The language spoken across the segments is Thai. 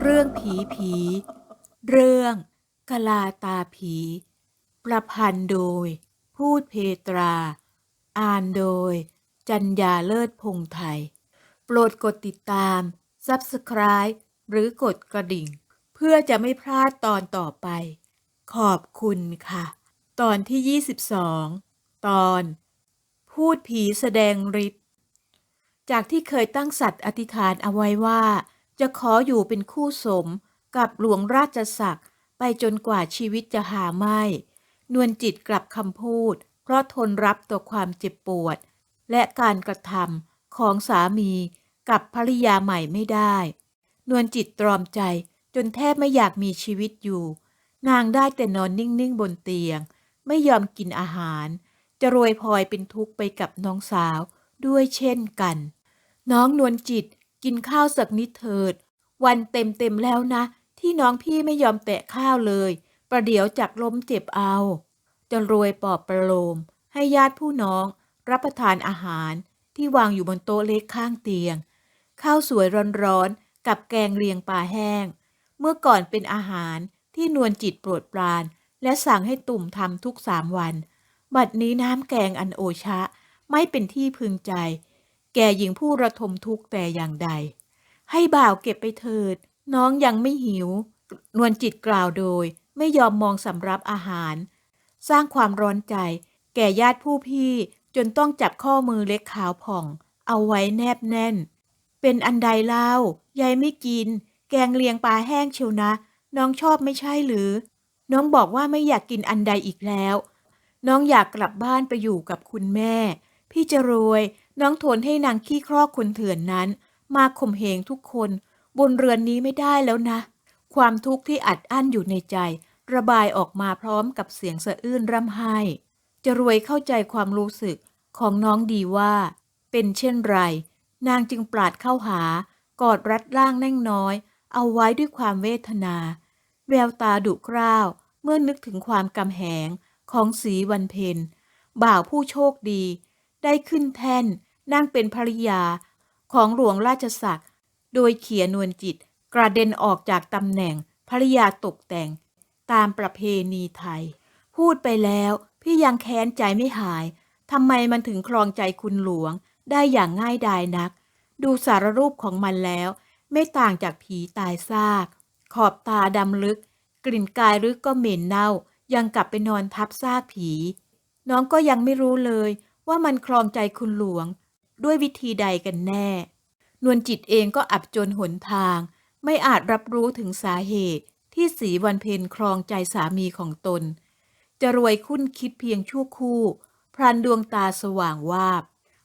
เรื่องผีผี เรื่องกลาตาผี ประพันธ์โดย พูดเพตรา อ่านโดย จัญญาเลิศพงไทย โปรดกดติดตาม Subscribe หรือกดกระดิ่ง เพื่อจะไม่พลาดตอนต่อไป ขอบคุณค่ะ ตอนที่ 22 ตอน พูดผีแสดงฤทธิ์จากที่เคยตั้งสัตย์อธิษฐานเอาไว้ว่า จะขออยู่เป็นคู่สมกับหลวงราชศักดิ์ไปจนกว่าชีวิตจะหาไม่ นวลจิตกลับคำพูด เพราะทนรับต่อความเจ็บปวด และการกระทำของสามีกับภริยาใหม่ไม่ได้ นวลจิตตรอมใจจนแทบไม่อยากมีชีวิตอยู่ นางได้แต่นอนนิ่งๆบนเตียง ไม่ยอมกินอาหาร จะรวยพลอยเป็นทุกข์ไปกับน้องสาวด้วยเช่นกัน น้องนวลจิตกินข้าวสักนิดเถิด วันเต็มเต็มแล้วนะ ที่น้องพี่ไม่ยอมแตะข้าวเลย ประเดี๋ยวจักล้มเจ็บเอา จะรวยปอบประโลม ให้ญาติผู้น้องรับประทานอาหารที่วางอยู่บนโต๊ะเล็กข้างเตียง ข้าวสวยร้อนๆกับแกงเลียงปลาแห้ง เมื่อก่อนเป็นอาหารที่นวลจิตโปรดปราน และสั่งให้ตุ่มทำทุกสามวัน บัดนี้น้ำแกงอันโอชะ ไม่เป็นที่พึงใจ แก่หญิงผู้ระทมทุกข์แต่อย่างใด ให้บ่าวเก็บไปเถิด น้องยังไม่หิว นวลจิตกล่าวโดย ไม่ยอมมองสำรับอาหาร สร้างความร้อนใจ แก่ญาติผู้พี่จนต้องจับข้อมือเล็กขาวผ่อง เอาไว้แนบแน่น เป็นอันใดเล่ายายไม่กิน แกงเลียงปลาแห้งเชียวนะ น้องชอบไม่ใช่หรือ น้องบอกว่าไม่อยากกินอันใดอีกแล้ว น้องอยากกลับบ้านไปอยู่กับคุณแม่ พี่จะรวย น้องทนให้นางขี้ครอกคนเถื่อนนั้น มาข่มเหงทุกคน บนเรือนนี้ไม่ได้แล้วนะ ความทุกข์ที่อัดอั้นอยู่ในใจ ระบายออกมาพร้อมกับเสียงสะอื้นร่ำไห้ จะรวยเข้าใจความรู้สึกของน้องดีว่า เป็นเช่นไร นางจึงปราดเข้าหากอดรัดร่างแน่งน้อย เอาไว้ด้วยความเวทนา แววตาดุกร้าวเมื่อนึกถึงความกำแหงของสีวันเพ็ญบ่าวผู้โชคดี ได้ขึ้นแท่นนั่งเป็นภริยาของหลวงราชศักดิ์โดยเขียนวลจิตกระเด็นออกจากตำแหน่งภริยาตกแต่ง ตามประเพณีไทย พูดไปแล้วพี่ยังแค้นใจไม่หายทำไมมันถึงครองใจคุณหลวงได้อย่างง่ายดายนัก ดูสารรูปของมันแล้ว ไม่ต่างจากผีตายซาก ขอบตาดำลึก กลิ่นกายลึกก็เหม็นเน่า ยังกลับไปนอนทับซากผี น้องก็ยังไม่รู้เลยว่ามันครองใจคุณหลวง ด้วยวิธีใดกันแน่ นวลจิตเองก็อับจนหนทาง ไม่อาจรับรู้ถึงสาเหตุที่สีวันเพ็ญครองใจสามีของตน จะรวยคุ้นคิดเพียงชั่วคู่ พรันดวงตาสว่างวาบ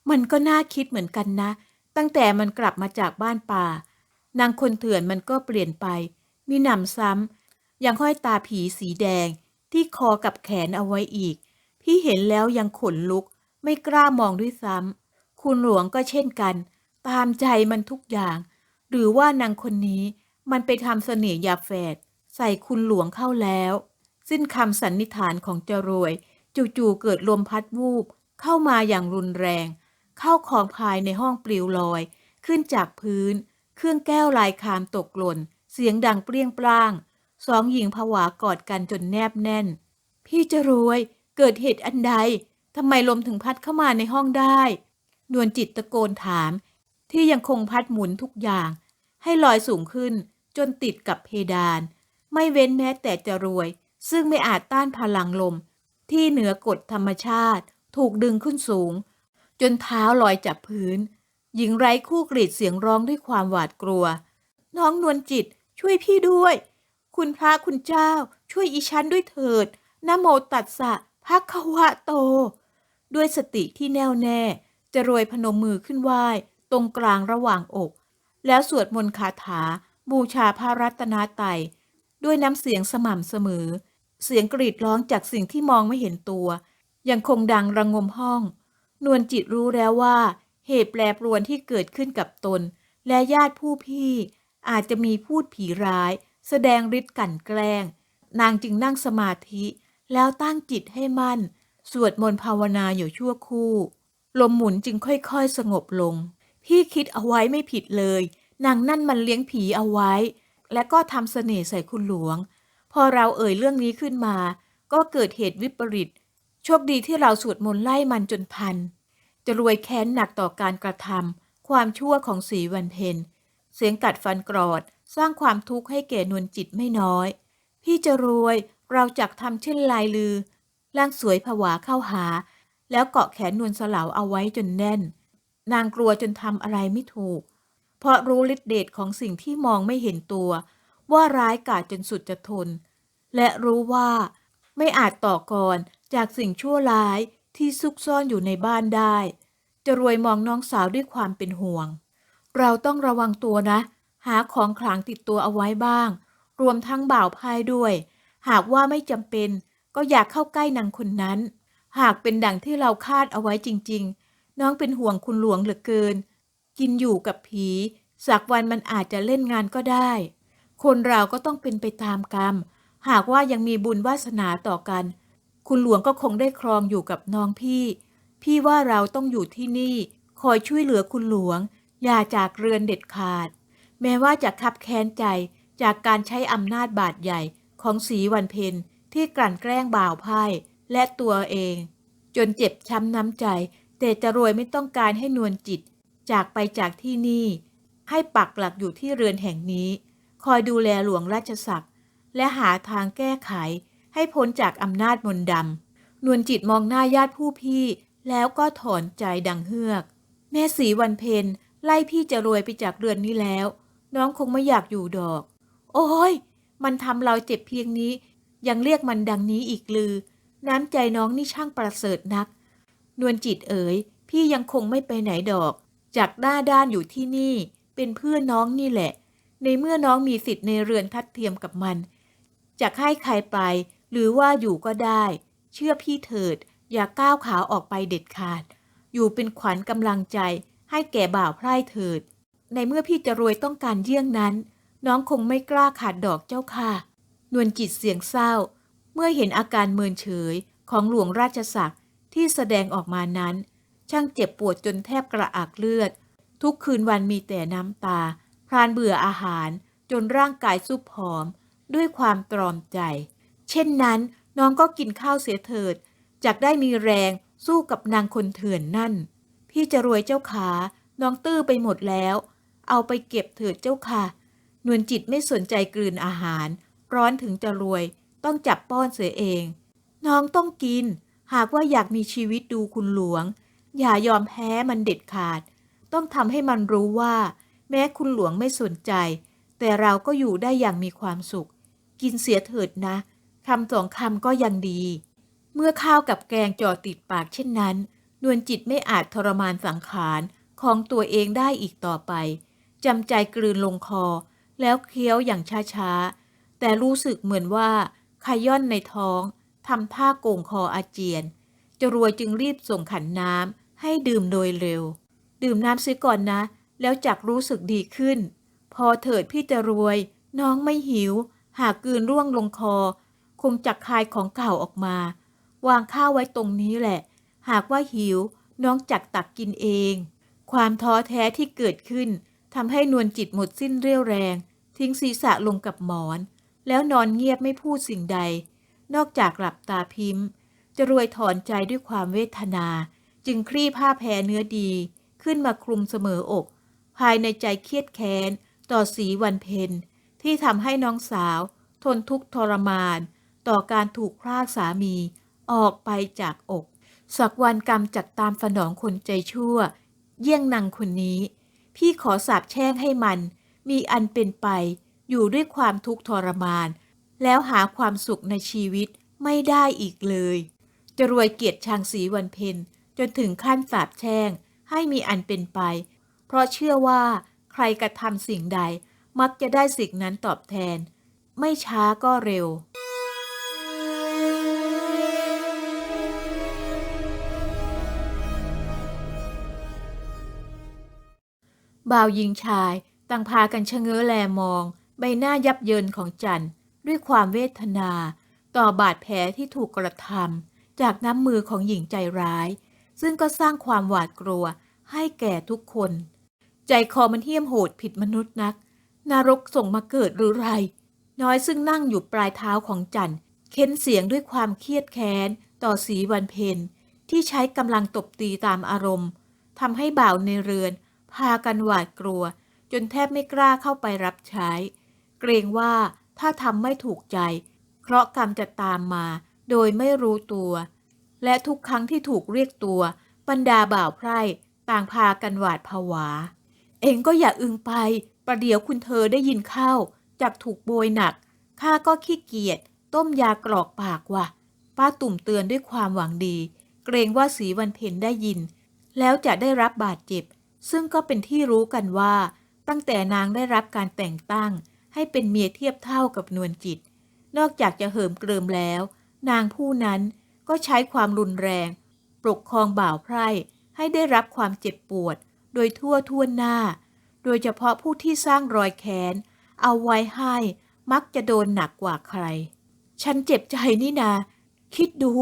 มันก็น่าคิดเหมือนกันนะ ตั้งแต่มันกลับมาจากบ้านป่านางคนเถื่อนมันก็เปลี่ยนไป มีหนำซ้ำยังห้อยตาผีสีแดงที่คอกับแขนเอาไว้อีก พี่เห็นแล้วยังขนลุก ไม่กล้ามองด้วยซ้ำคุณหลวงก็เช่นกัน ตามใจมันทุกอย่าง หรือว่านางคนนี้มันไปทำเสน่ห์ยาแฝดใส่คุณหลวงเข้าแล้ว สิ้นคำสันนิษฐานของจรวย จู่ๆเกิดลมพัดวูบ เข้ามาอย่างรุนแรง เข้าของภายในห้องปลิวลอย ขึ้นจากพื้น เครื่องแก้วลายคามตกหล่น เสียงดังเปรี้ยงปร้าง สองหญิงผวากอดกันจนแนบแน่น พี่จะรวย เกิดเหตุอันใดทำไมลมถึงพัดเข้ามาในห้องได้นวลจิตตะโกนถาม ที่ยังคงพัดหมุนทุกอย่าง ให้ลอยสูงขึ้นจนติดกับเพดาน ไม่เว้นแม้แต่จะรวย ซึ่งไม่อาจต้านพลังลม ที่เหนือกฎธรรมชาติ ถูกดึงขึ้นสูง จนเท้าลอยจับพื้น หญิงไร้คู่กรีดเสียงร้องด้วยความหวาดกลัว น้องนวลจิต ช่วยพี่ด้วย คุณพระคุณเจ้า ช่วยอีฉันด้วยเถิดนะโมตัสสะภะคะวะโต ด้วยสติที่แน่วแน่ จะรวยพนมมือขึ้นไหว้ตรงกลางระหว่างอก แล้วสวดมนต์คาถา บูชาพระรัตนตรัยด้วยน้ำเสียงสม่ำเสมอ เสียงกรีดร้องจากสิ่งที่มองไม่เห็นตัว ยังคงดังระงมห้อง นวลจิตรู้แล้วว่า เหตุแปรปรวนที่เกิดขึ้นกับตน และญาติผู้พี่ อาจจะมีพูดผีร้าย แสดงฤทธิ์กลั่นแกล้ง นางจึงนั่งสมาธิ แล้วตั้งจิตให้มั่น สวดมนต์ภาวนาอยู่ชั่วครู่ ลมหมุนจึงค่อยๆสงบลง พี่คิดเอาไว้ไม่ผิดเลย นางนั่นมันเลี้ยงผีเอาไว้ และก็ทำเสน่ห์ใส่คุณหลวง พอเราเอ่ยเรื่องนี้ขึ้นมา ก็เกิดเหตุวิปริตโชคดีที่เราสวดมนต์ไล่มันจนพัน จะรวยแค้นหนักต่อการกระทำความชั่วของสีวันเพ็ เสียงกัดฟันกรอด สร้างความทุกข์ให้แก่นวลจิตไม่น้อย พี่จะรวยเราจักทำเช่นลายลือร่างสวยผวาเข้าหา แล้วเกาะแขนนวลสลาวเอาไว้จนแน่น นางกลัวจนทำอะไรไม่ถูก เพราะรู้ฤทธิเดชของสิ่งที่มองไม่เห็นตัว ว่าร้ายกาจจนสุดจะทน และรู้ว่า ไม่อาจต่อกรจากสิ่งชั่วร้ายที่ซุกซ่อนอยู่ในบ้านได้ จะรวยมองน้องสาวด้วยความเป็นห่วง เราต้องระวังตัวนะ หาของขลังติดตัวเอาไว้บ้าง รวมทั้งบ่าวพายด้วย หากว่าไม่จำเป็น ก็อยากเข้าใกล้นางคนนั้น หากเป็นดังที่เราคาดเอาไว้จริง ๆ น้องเป็นห่วงคุณหลวงเหลือเกิน กินอยู่กับผีสักวันมันอาจจะเล่นงานก็ได้ คนเราก็ต้องเป็นไปตามกรรม หากว่ายังมีบุญวาสนาต่อกัน คุณหลวงก็คงได้ครองอยู่กับน้องพี่ พี่ว่าเราต้องอยู่ที่นี่ คอยช่วยเหลือคุณหลวง อย่าจากเรือนเด็ดขาด แม้ว่าจะคับแค้นใจจากการใช้อำนาจบาดใหญ่ของสีวันเพ็ญที่กลั่นแกล้งบ่าวไพ่และตัวเอง จนเจ็บช้ำน้ำใจ แต่จะรวยไม่ต้องการให้นวลจิต จากไปจากที่นี่ ให้ปักหลักอยู่ที่เรือนแห่งนี้ คอยดูแลหลวงราชศักดิ์และหาทางแก้ไข ให้พ้นจากอำนาจมนต์ดำนวลจิตมองหน้าญาติผู้พี่ แล้วก็ถอนใจดังเฮือก แม่สีวันเพ็ญ ไล่พี่จะรวยไปจากเรือนนี้แล้ว น้องคงไม่อยากอยู่ดอก โอ้ย มันทำเราเจ็บเพียงนี้ ยังเรียกมันดังนี้อีกลือ น้ำใจน้องนี่ช่างประเสริฐนัก นวลจิตเอ๋ย พี่ยังคงไม่ไปไหนดอก จากด้าด้านอยู่ที่นี่ เป็นเพื่อนน้องนี่แหละ ในเมื่อน้องมีสิทธิ์ในเรือนทัดเทียมกับมัน จะให้ใครไป หรือว่าอยู่ก็ได้ เชื่อพี่เถิด อย่าก้าวขาออกไปเด็ดขาด อยู่เป็นขวัญกำลังใจ ให้แก่บ่าวไพร่เถิด ในเมื่อพี่จะรวยต้องการเยี่ยงนั้น น้องคงไม่กล้าขาดดอกเจ้าค่ะ นวลจิตเสียงเศร้า เมื่อเห็นอาการเมินเฉยของหลวงราชศักดิ์ที่แสดงออกมานั้น ช่างเจ็บปวดจนแทบกระอักเลือด ทุกคืนวันมีแต่น้ำตา พรานเบื่ออาหาร จนร่างกายซุบผอม ด้วยความตรอมใจ เช่นนั้นน้องก็กินข้าวเสียเถิดจากได้มีแรงสู้กับนางคนเถื่อนนั่น พี่จะรวยเจ้าขา น้องตื้อไปหมดแล้ว เอาไปเก็บเถิดเจ้าค่ะ นวลจิตไม่สนใจกลืนอาหาร ร้อนถึงจะรวย ต้องจับป้อนเสียเอง น้องต้องกิน หากว่าอยากมีชีวิตดูคุณหลวง อย่ายอมแพ้มันเด็ดขาด ต้องทำให้มันรู้ว่า แม้คุณหลวงไม่สนใจ แต่เราก็อยู่ได้อย่างมีความสุข กินเสียเถิดนะคำสองคำก็ยังดี เมื่อข้าวกับแกงจ่อติดปากเช่นนั้น นวลจิตไม่อาจทรมานสังขารของตัวเองได้อีกต่อไปจำใจกลืนลงคอ แล้วเคี้ยวอย่างช้าๆ แต่รู้สึกเหมือนว่าขย่อนในท้องทำท่าโก่งคออาเจียน จรวยจึงรีบส่งขันน้ำให้ดื่มโดยเร็ว ดื่มน้ำเสียก่อนนะ แล้วจักรู้สึกดีขึ้น พอเถิดพี่จะรวย น้องไม่หิว หากกลืนร่วงลงคอ คงจักคายของเก่าออกมา วางข้าวไว้ตรงนี้แหละ หากว่าหิวน้องจักตักกินเอง ความท้อแท้ที่เกิดขึ้นทำให้นวลจิตหมดสิ้นเรี่ยวแรง ทิ้งศีรษะลงกับหมอน แล้วนอนเงียบไม่พูดสิ่งใด นอกจากหลับตาพิมพ์ จะรวยถอนใจด้วยความเวทนา จึงคลี่ผ้าแพรเนื้อดี ขึ้นมาคลุมเสมออก ภายในใจเครียดแค้น ต่อสีวันเพ็ญที่ทำให้น้องสาว ทนทุกข์ทรมาน ต่อการถูกพรากสามี ออกไปจากอก สักวันกรรมจัดตามสนองคนใจชั่ว เยี่ยงนางคนนี้ พี่ขอสาบแช่งให้มัน มีอันเป็นไป อยู่ด้วยความทุกข์ทรมาน แล้วหาความสุขในชีวิตไม่ได้อีกเลย จะรวยเกียรติชางสีวันเพ็ญจนถึงขั้นสาบแช่งให้มีอันเป็นไป เพราะเชื่อว่าใครกระทำสิ่งใด มักจะได้สิ่งนั้นตอบแทน ไม่ช้าก็เร็ว บ่าวหญิงชายต่างพากันชะเง้อแลมอง ใบหน้ายับเยินของจันทร์ด้วยความเวทนา ต่อบาดแผลที่ถูกกระทำจากน้ำมือของหญิงใจร้าย ซึ่งก็สร้างความหวาดกลัวให้แก่ทุกคน ใจคอมันเหี้ยมโหดผิดมนุษย์นัก นรกส่งมาเกิดหรือไร น้อยซึ่งนั่งอยู่ปลายเท้าของจันเค้นเสียงด้วยความเครียดแค้น ต่อสีวันเพ็ญที่ใช้กำลังตบตีตามอารมณ์ทำให้บ่าวในเรือน พากันหวาดกลัว จนแทบไม่กล้าเข้าไปรับใช้ เกรงว่าถ้าทำไม่ถูกใจ เคราะห์กรรมจะตามมา โดยไม่รู้ตัว และทุกครั้งที่ถูกเรียกตัว บรรดาบ่าวไพร่ต่างพากันหวาดผวา เองก็อย่าอึงไป ประเดี๋ยวคุณเธอได้ยินเข้าจากถูกโบยหนัก ข้าก็ขี้เกียจต้มยากรอกปากว่ะ ป้าตุ่มเตือนด้วยความหวังดี เกรงว่าสีวันเพ็ญได้ยิน แล้วจะได้รับบาดเจ็บ ซึ่งก็เป็นที่รู้กันว่า ตั้งแต่นางได้รับการแต่งตั้ง ให้เป็นเมียเทียบเท่ากับนวลจิต นอกจากจะเหิมเกริมแล้ว นางผู้นั้นก็ใช้ความรุนแรงปกครองบ่าวไพร่ ให้ได้รับความเจ็บปวด โดยทั่วทั่วหน้า โดยเฉพาะผู้ที่สร้างรอยแค้น เอาไว้ให้มักจะโดนหนักกว่าใคร ฉันเจ็บใจนี่นา คิดดู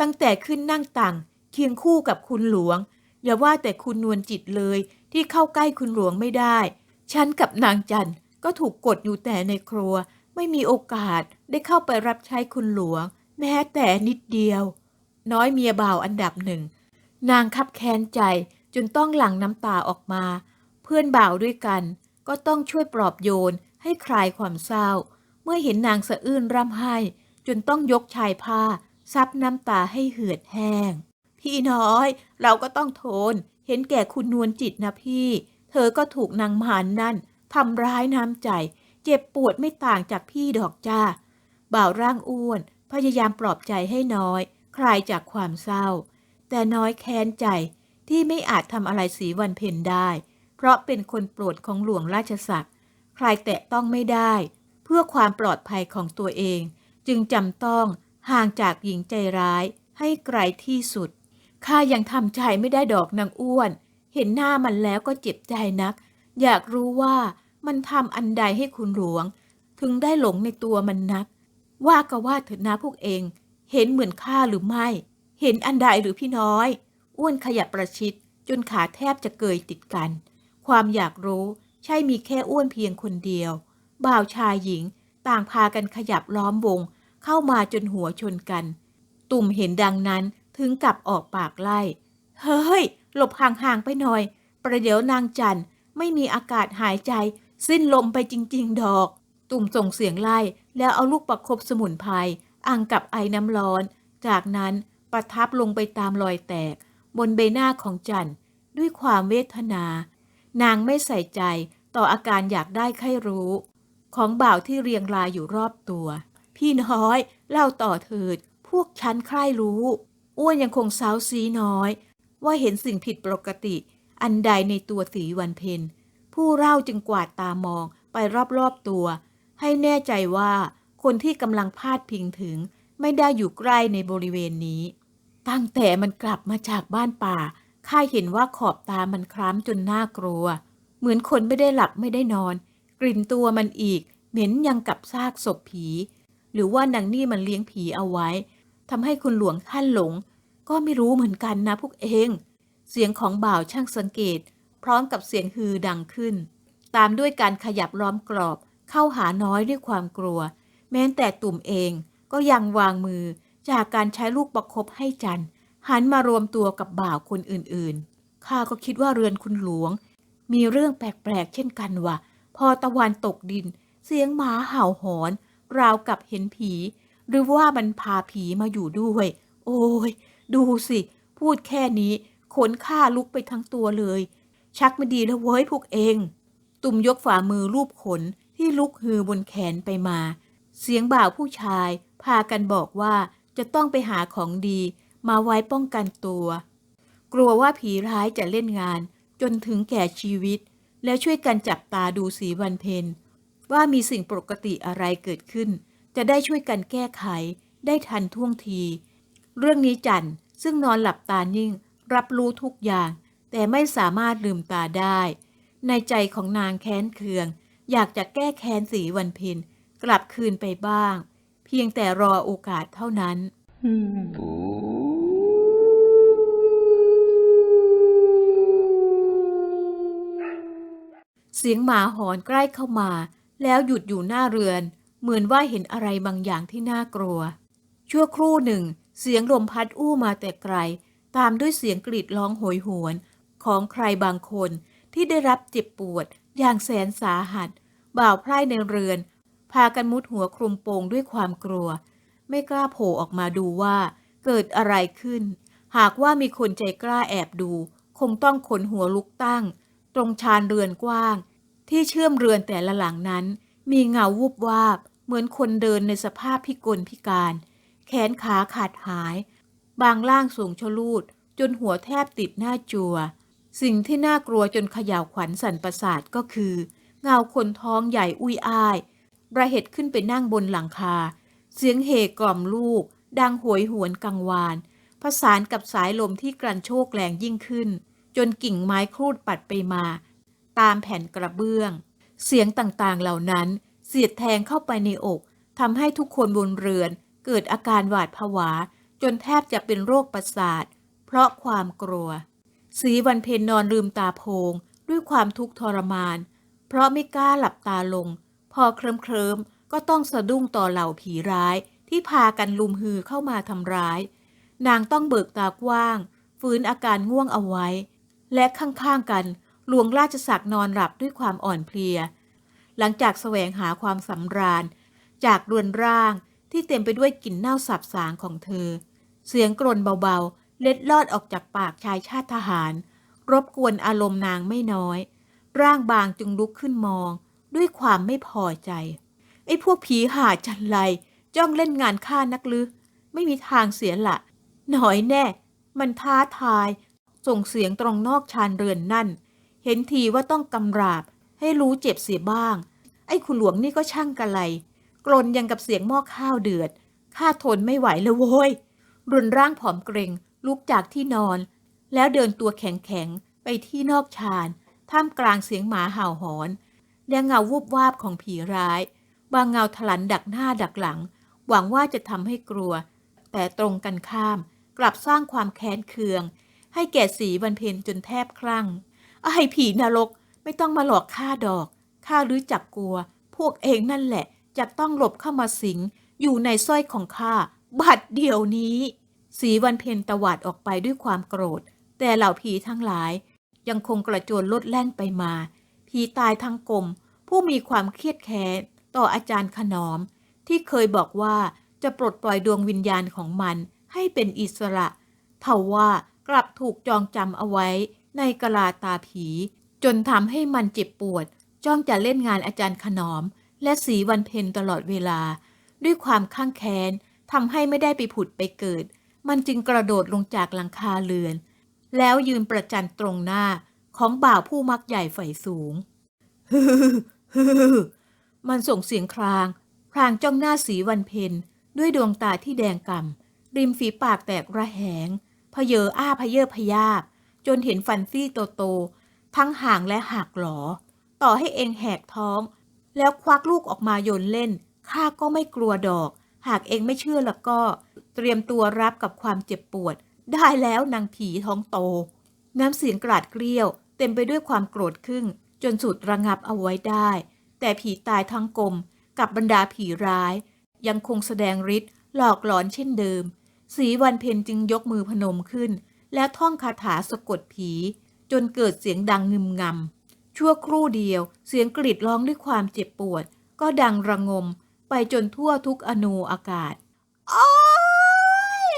ตั้งแต่ขึ้นนั่งตังเคียงคู่กับคุณหลวง อย่าว่าแต่คุณนวลจิตเลยที่เข้าใกล้คุณหลวงไม่ได้ ฉันกับนางจันก็ถูกกดอยู่แต่ในครัว ไม่มีโอกาสได้เข้าไปรับใช้คุณหลวง แม้แต่นิดเดียว น้อยเมียบ่าวอันดับหนึ่ง นางคับแค้นใจจนต้องหลั่งน้ำตาออกมา เพื่อนบ่าวด้วยกัน ก็ต้องช่วยปลอบโยนให้คลายความเศร้า เมื่อเห็นนางสะอื้นร่ำไห้ จนต้องยกชายผ้าซับน้ำตาให้เหือดแห้ง พี่น้อย เราก็ต้องทน เห็นแก่คุณนวลจิตนะพี่ เธอก็ถูกนางมารนนั่นทำร้ายน้ำใจ เจ็บปวดไม่ต่างจากพี่ดอกจ้า บ่าวร่างอ้วน พยายามปลอบใจให้น้อย คลายจากความเศร้า แต่น้อยแค้นใจที่ไม่อาจทำอะไรสีวันเพ็ญได้ เพราะเป็นคนโปรดของหลวงราชสักดิ์ใครแตะต้องไม่ได้ เพื่อความปลอดภัยของตัวเอง จึงจำต้องห่างจากหญิงใจร้ายให้ไกลที่สุด ข้ายังทำใจไม่ได้ดอกนางอ้วน เห็นหน้ามันแล้วก็เจ็บใจนัก อยากรู้ว่ามันทำอันใดให้คุณหลวง ถึงได้หลงในตัวมันนัก ว่าก็ว่าเถิดนะพวกเอง เห็นเหมือนข้าหรือไม่ เห็นอันใดหรือพี่น้อย อ้วนขยับประชิดจนขาแทบจะเกยติดกัน ความอยากรู้ใช่มีแค่อ้วนเพียงคนเดียว บ่าวชายหญิงต่างพากันขยับล้อมวง เข้ามาจนหัวชนกัน ตุ่มเห็นดังนั้น ถึงกับออกปากไล่ เฮ้ย หลบห่างๆไปหน่อย ประเดี๋ยวนางจันไม่มีอากาศหายใจ สิ้นลมไปจริง ๆ ดอก ตุ่มส่งเสียงไล่ แล้วเอาลูกประคบสมุนไพรอังกับไอ้น้ำร้อน จากนั้นประทับลงไปตามรอยแตก บนใบหน้าของจันด้วยความเวทนา นางไม่ใส่ใจต่ออาการอยากได้ไข้รู้ ของบ่าวที่เรียงรายอยู่รอบตัว พี่น้อย เล่าต่อเถิด พวกฉันใคร่รู้ อ้วนยังคงเซาซีน้อย ว่าเห็นสิ่งผิดปกติ อันใดในตัวสีวันเพ็ญผู้เล่าจึงกวาดตามองไปรอบๆตัว ให้แน่ใจว่าคนที่กำลังพาดพิงถึง ไม่ได้อยู่ใกล้ในบริเวณนี้ ตั้งแต่มันกลับมาจากบ้านป่าข้าเห็นว่าขอบตามันคล้ำจนน่ากลัว เหมือนคนไม่ได้หลับไม่ได้นอน กลิ่นตัวมันอีก เหม็นยังกับซากศพผี หรือว่านางนี่มันเลี้ยงผีเอาไว้ ทำให้คุณหลวงท่านหลง ก็ไม่รู้เหมือนกันนะพวกเอง เสียงของบ่าวช่างสังเกต พร้อมกับเสียงฮือดังขึ้น ตามด้วยการขยับล้อมกรอบ เข้าหาน้อยด้วยความกลัว แม้แต่ตุ่มเองก็ยังวางมือจากการใช้ลูกประคบให้จันหันมารวมตัวกับบ่าวคนอื่นๆ ข้าก็คิดว่าเรือนคุณหลวง มีเรื่องแปลกๆ เช่นกันว่ะ พอตะวันตกดิน เสียงหมาเห่าหอน ราวกับเห็นผี หรือว่ามันพาผีมาอยู่ด้วย โอ้ย ดูสิ พูดแค่นี้ขนข้าลุกไปทั้งตัวเลย ชักไม่ดีแล้วเว้ยพวกเอง ตุ่มยกฝ่ามือรูปขนที่ลุกฮือบนแขนไปมา เสียงบ่าวผู้ชาย พากันบอกว่าจะต้องไปหาของดี มาไว้ป้องกันตัว กลัวว่าผีร้ายจะเล่นงาน จนถึงแก่ชีวิต แล้วช่วยกันจับตาดูสีวันเพ็ญว่ามีสิ่งปกติอะไรเกิดขึ้น จะได้ช่วยกันแก้ไข ได้ทันท่วงที เรื่องนี้จันซึ่งนอนหลับตานิ่ง รับรู้ทุกอย่าง แต่ไม่สามารถลืมตาได้ ในใจของนางแค้นเคือง อยากจะแก้แค้นสีวันเพ็ญกลับคืนไปบ้าง เพีพียงแต่รอโอกาสเท่านั้น เสียงหมาหอนใกล้เข้ามา แล้วหยุดอยู่หน้าเรือน เหมือนว่าเห็นอะไรบางอย่างที่น่ากลัว ชั่วครู่หนึ่ง เสียงลมพัดอู้มาแต่ไกล ตามด้วยเสียงกรีดร้องโหยหวน ของใครบางคนที่ได้รับเจ็บปวด อย่างแสนสาหัส บ่าวไพร่ในเรือน พากันมุดหัวคลุมโปงด้วยความกลัว ไม่กล้าโผล่ออกมาดูว่า เกิดอะไรขึ้น หากว่ามีคนใจกล้าแอบดู คงต้องขนหัวลุกตั้ง ตรงชานเรือนกว้าง ที่เชื่อมเรือนแต่ละหลังนั้น มีเงาวูบวาบ เหมือนคนเดินในสภาพพิกลพิการ แขนขาขาดหาย บางล่างสูงชะลูด จนหัวแทบติดหน้าจัว สิ่งที่น่ากลัวจนขย่าวขวัญสั่นประสาทก็คือ เงาคนท้องใหญ่อุ้ยอ้ายระเหตุขึ้นไปนั่งบนหลังคา เสียงเฮกล่อมลูก ดังหวยหวนกังวานผสานกับสายลมที่กลั่นโชกแรงยิ่งขึ้น จนกิ่งไม้ครูดปัดไปมา ตามแผ่นกระเบื้อง เสียงต่างๆเหล่านั้น สียดแทงเข้าไปในอกทำให้ทุกคนบนเรือน เกิดอาการหวาดผวา จนแทบจะเป็นโรคประสาท เพราะความกลัว สีวันเพ็ญนอนลืมตาโพง ด้วยความทุกข์ทรมาน เพราะไม่กล้าหลับตาลง พอเคลิ้มเคลิมก็ต้องสะดุ้งต่อเหล่าผีร้ายที่พากันลุมฮือเข้ามาทำร้าย นางต้องเบิกตากว้าง ฟื้นอาการง่วงเอาไว้ และข้างๆกันหลวงราชศักดิ์นอนหลับด้วยความอ่อนเพลีย หลังจากแสวงหาความสำราญ จากรือนร่างที่เต็มไปด้วยกลิ่นเน่าสับสางของเธอ เสียงกรนเบาๆ เล็ดลอดออกจากปากชายชาติทหาร รบกวนอารมณ์นางไม่น้อย ร่างบางจึงลุกขึ้นมอง ด้วยความไม่พอใจ ไอ้พวกผีหาจันไรจ้องเล่นงานฆ่านักลือ ไม่มีทางเสียละหน่อยแน่ มันท้าทาย ส่งเสียงตรงนอกชานเรือนนั่น เห็นทีว่าต้องกำราบให้รู้เจ็บเสียบ้าง อ้คุณหลวงนี่ก็ช่างกะไรกรนยังกับเสียงหม้อข้าวเดือด ข้าทนไม่ไหวแล้วโว้ย รุนร่างผอมเกรงลุกจากที่นอน แล้วเดินตัวแข็งๆ ไปที่นอกชานท่ามกลางเสียงหมาเห่าหอน และเงาวูบวาบของผีร้าย บางเงาถลันดักหน้าดักหลัง หวังว่าจะทำให้กลัว แต่ตรงกันข้าม กลับสร้างความแค้นเคือง ให้แก่สีวันเพ็ญจนแทบคลั่งไอ้ผีนรกไม่ต้องมาหลอกข้าดอก ข้ารู้จักกลัว พวกเองนั่นแหละจะต้องหลบเข้ามาสิง อยู่ในสร้อยของข้าบัดเดี๋ยวนี้ สีวันเพ็ญตวาดออกไปด้วยความโกรธ แต่เหล่าผีทั้งหลาย ยังคงกระโจนลดแล่นไปมา ผีตายทั้งกลมผู้มีความเครียดแค้นต่ออาจารย์ขนอม ที่เคยบอกว่าจะปลดปล่อยดวงวิญญาณของมันให้เป็นอิสระเทว่ากลับถูกจองจำเอาไว้ในกะลาตาผี จนทำให้มันเจ็บปวด จ้องจะเล่นงานอาจารย์ขนอม และสีวันเพ็ญตลอดเวลา ด้วยความข้างแค้นทำให้ไม่ได้ไปผุดไปเกิด มันจึงกระโดดลงจากหลังคาเรือน แล้วยืนประจันตรงหน้าของบ่าวผู้มักใหญ่ไฟสูงฮึฮึฮึมันส่งเสียงคราง พรางจ้องหน้าสีวันเพ็ญด้วยดวงตาที่แดงก่ำริมฝีปากแตกระแหงพเยออ้าพเยอพยาบจนเห็นฟันซี่โตๆทั้งห่างและหักหลอ ต่อให้เองแหกท้อง แล้วควักลูกออกมาโยนเล่น ข้าก็ไม่กลัวดอก หากเองไม่เชื่อแล้วก็ เตรียมตัวรับกับความเจ็บปวด ได้แล้วนางผีท้องโต น้ำเสียงกราดเกลียว เต็มไปด้วยความโกรธขึ้นจนสุดระงับเอาไว้ได้ แต่ผีตายทั้งกลมกับบรรดาผีร้าย ยังคงแสดงฤทธิ์หลอกหลอนเช่นเดิม สีวันเพ็ญจึงยกมือพนมขึ้น แล้วท่องคาถาสะกดผี จนเกิดเสียงดังงึมงำ ชั่วครู่เดียว เสียงกรีดร้องด้วยความเจ็บปวด ก็ดังระงมไปจนทั่วทุกอนูอากาศอ้ย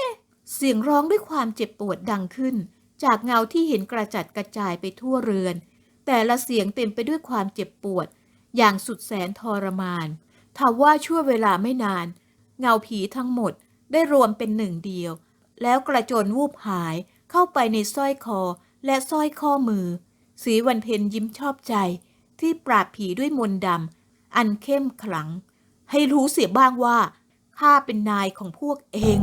เสียงร้องด้วยความเจ็บปวดดังขึ้น จากเงาที่เห็นกระจัดกระจายไปทั่วเรือน แต่ละเสียงเต็มไปด้วยความเจ็บปวด อย่างสุดแสนทรมานทว่าชั่วเวลาไม่นาน เงาผีทั้งหมดได้รวมเป็นหนึ่งเดียว แล้วกระโจนวูบหายเข้าไปในสร้อยคอและสร้อยข้อมือ สีวันเพนยิ้มชอบใจ ที่ปราบผีด้วยมนต์ดำอันเข้มขลัง ให้รู้เสียบ้างว่าข้าเป็นนายของพวกเอง